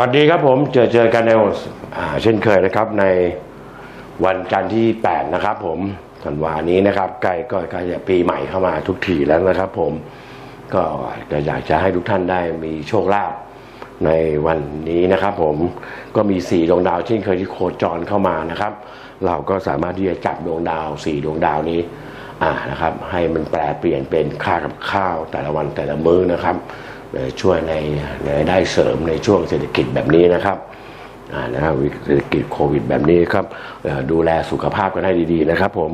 วัสดีครับผมเจอเจอกันในอ่าเช่นเคยนะครับในวันจันทร์ที่ 8 นะครับผมธันวานี้นะครับใกล้ก็ใกล้จะปีใหม่เข้ามาทุกทีแล้วนะครับ ผมก็จะอยากจะให้ทุกท่านได้มีโชคลาภในวันนี้นะครับ ผมก็มีสี่ดวงดาวเช่นเคยที่โคจรเข้ามานะครับ เราก็สามารถที่จะจับดวงดาวสี่ดวงดาวนี้อ่านะครับ ให้มันแปลเปลี่ยนเป็นค่ากับข้าวแต่ละวันแต่ละมื้อนะครับ ช่วยในในได้เสริมในช่วงเศรษฐกิจแบบนี้นะครับนะครับเศรษฐกิจโควิดแบบนี้ครับดูแลสุขภาพกันให้ดีๆนะครับ ผม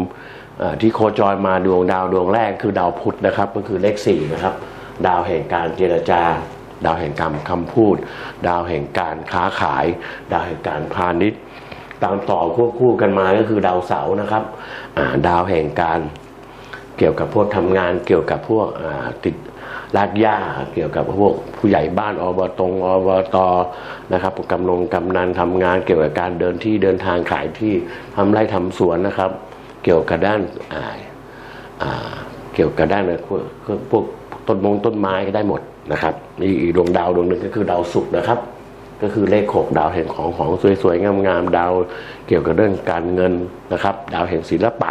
ที่โคจรมาดวงดาวดวงแรกคือดาวพุธนะครับ ก็คือเลขสี่นะครับ ดาวแห่งการเจรจา ดาวแห่งการคำพูด ดาวแห่งการค้าขาย ดาวแห่งการพาณิชย์ ตามต่อควบคู่กันมาก็คือดาวเสาร์นะครับดาวแห่งการ เกี่ยวกับพวกทำงาน เกี่ยวกับพวกติดลากหญ้าเกี่ยวกับพวกผู้ใหญ่บ้านอบตงอบตนะครับกำนงกำนันทำงาน เกี่ยวกับการเดินที่เดินทางขายที่ทำไร่ทำสวนนะครับ เกี่ยวกับด้านเกี่ยวกับด้านพวกพวกต้นมงต้นไม้ก็ได้หมดนะครับมีอีกดวงดาวดวงหนึ่งก็คือดาวศุกร์นะครับ ก็คือเลขหกดาวแห่งของของสวยๆงามๆดาว เกี่ยวกับเรื่องการเงินนะครับ ดาวแห่งศิลปะ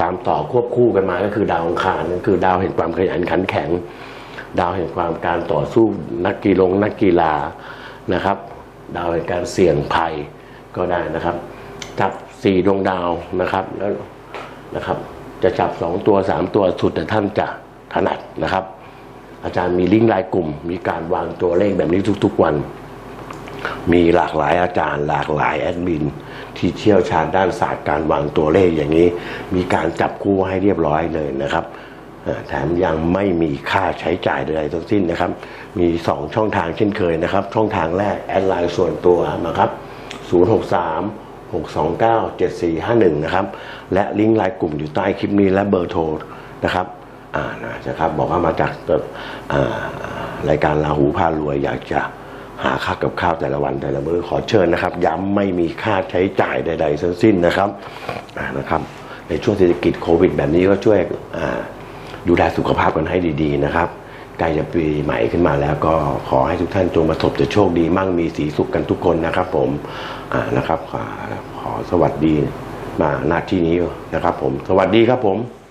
ตามต่อควบคู่กันมาก็คือดาวอังคารนั่นคือ ดาวแห่งความขยันขันแข็ง ดาวแห่งความการต่อสู้นักกีฬานักกีฬานะครับ ดาวแห่งการเสี่ยงภัยก็ได้นะครับ จับสี่ดวงดาวนะครับแล้วนะครับ จะจับสองตัวสามตัวสุดแต่ท่านจะถนัดนะครับ อาจารย์มีลิงก์รายกลุ่ม มีการวางตัวเลขแบบนี้ทุก ๆ วัน มีหลากหลายอาจารย์ หลากหลายแอดมิน ที่เชี่ยวชาญด้านศาสตร์การวางตัวเลขอย่างนี้ มีการจับคู่ให้เรียบร้อยเลยนะครับแถมยังไม่มีค่าใช้จ่ายใดๆทั้งสิ้นนะครับ มี 2 ช่องทางเช่นเคยนะครับ ช่องทางแรกแอดไลน์ส่วนตัวนะครับ 063 629 7451 นะครับ และลิงก์ไลน์กลุ่มอยู่ใต้คลิปนี้และเบอร์โทรนะครับอ่านะครับ บอกว่ามาจากรายการลาหูพารวยอยากจะ หาค่ากับข้าวแต่ละวันแต่ละมื้อขอเชิญนะครับ ย้ำไม่มีค่าใช้จ่ายใด ๆ ทั้งสิ้นนะครับนะครับ ในช่วงเศรษฐกิจโควิด แบบนี้ก็ช่วยดูแลสุขภาพกันให้ดี ๆ นะครับใกล้จะปีใหม่ขึ้นมาแล้วก็ขอให้ทุกท่านจงประสบแต่โชคดีมั่งมีสีสุขกันทุกคนนะครับ ผมนะครับขอขอสวัสดีมาหน้าที่นี้นะครับ ผม สวัสดีครับผม